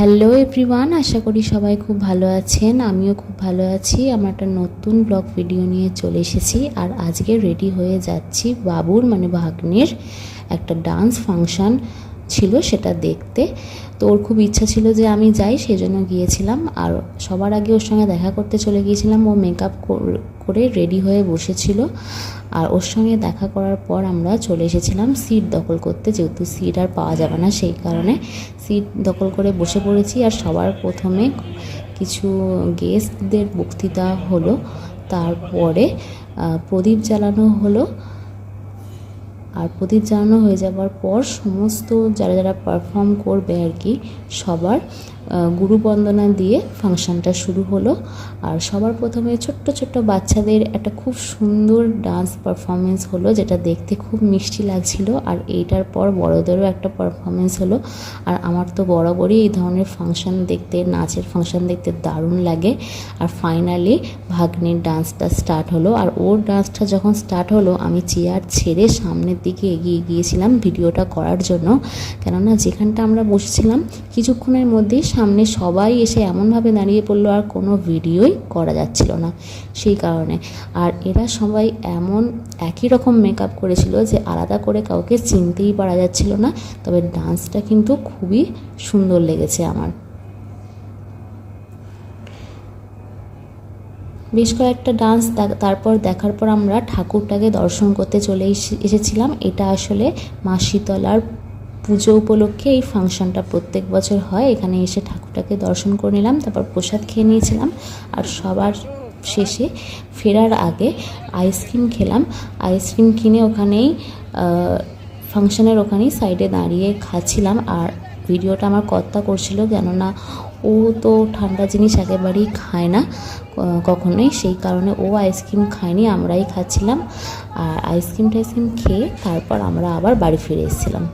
Hello everyone আশা করি সবাই খুব ভালো আছেন। আমিও খুব ভালো আছি। আমার একটা নতুন ব্লগ ভিডিও নিয়ে চলে এসেছি। আর আজকে রেডি হয়ে যাচ্ছি বাবুর মানে ভাগ্নের একটা ডান্স ফাংশন ছিল সেটা দেখতে। তো ওর খুব ইচ্ছা ছিল যে আমি যাই সেই জন্য গিয়েছিলাম। আর সবার আগে ওর সঙ্গে দেখা করতে চলে গিয়েছিলাম। ও মেকআপ করে রেডি হয়ে বসেছিল। আর ওর সঙ্গে দেখা করার পর আমরা চলে এসেছিলাম সিট দখল করতে, যেহেতু সিট আর পাওয়া যাবে না সেই কারণে। সিট দখল করে বসে পড়েছি আর সবার প্রথমে কিছু গেস্টদের বক্তৃতা হলো। তারপরে প্রদীপ জ্বালানো হলো। আর প্রদীপ জ্বালানো হয়ে যাওয়ার পর সমস্ত যারা যারা পারফর্ম করবে আর কি, সবার গুরু বন্দনা দিয়ে ফাংশনটা শুরু হলো। আর সবার প্রথমে ছোট্ট ছোট্ট বাচ্চাদের একটা খুব সুন্দর ডান্স পারফরমেন্স হলো, যেটা দেখতে খুব মিষ্টি লাগছিল। আর এইটার পর বড়োদেরও একটা পারফরমেন্স হলো। আর আমার তো বরাবরই এই ধরনের ফাংশন দেখতে, নাচের ফাংশন দেখতে দারুণ লাগে। আর ফাইনালি ভাগ্নের ডান্সটা স্টার্ট হলো। আর ওর ডান্সটা যখন স্টার্ট হলো, আমি চেয়ার ছেড়ে সামনের দিকে এগিয়ে গিয়েছিলাম ভিডিওটা করার জন্য। কেননা যেখানটা আমরা বসেছিলাম, কিছুক্ষণের মধ্যেই সামনে সবাই এসে এমনভাবে দাঁড়িয়ে পড়ল আর কোনো ভিডিওই করা যাচ্ছিল না সেই কারণে। আর এরা সবাই এমন একই রকম মেকআপ করেছিল যে আলাদা করে কাউকে চিনতেই পারা যাচ্ছিল না, তবে ডান্সটা কিন্তু খুবই সুন্দর লেগেছে আমার। বেশ কয়েকটা ডান্স তারপর দেখার পর আমরা ঠাকুরটাকে দর্শন করতে চলে এসে- এসেছিলাম। এটা আসলে মা শীতলার পুজো উপলক্ষে এই ফাংশনটা প্রত্যেক বছর হয়। এখানে এসে ঠাকুরটাকে দর্শন করে নিলাম, তারপর প্রসাদ খেয়ে নিয়েছিলাম। আর সবার শেষে ফেরার আগে আইসক্রিম খেলাম। আইসক্রিম কিনে ওখানেই ফাংশনের ওখানেই সাইডে দাঁড়িয়ে খাচ্ছিলাম। আর ভিডিওটা আমার কর্তা করছিল কেননা ও তো ঠান্ডা জিনিস একেবারেই খায় না কখনোই। সেই কারণে ও আইসক্রিম খায়নি, আমরাই খাচ্ছিলাম। আর আইসক্রিম টাইসক্রিম খেয়ে তারপর আমরা আবার বাড়ি ফিরে এসেছিলাম।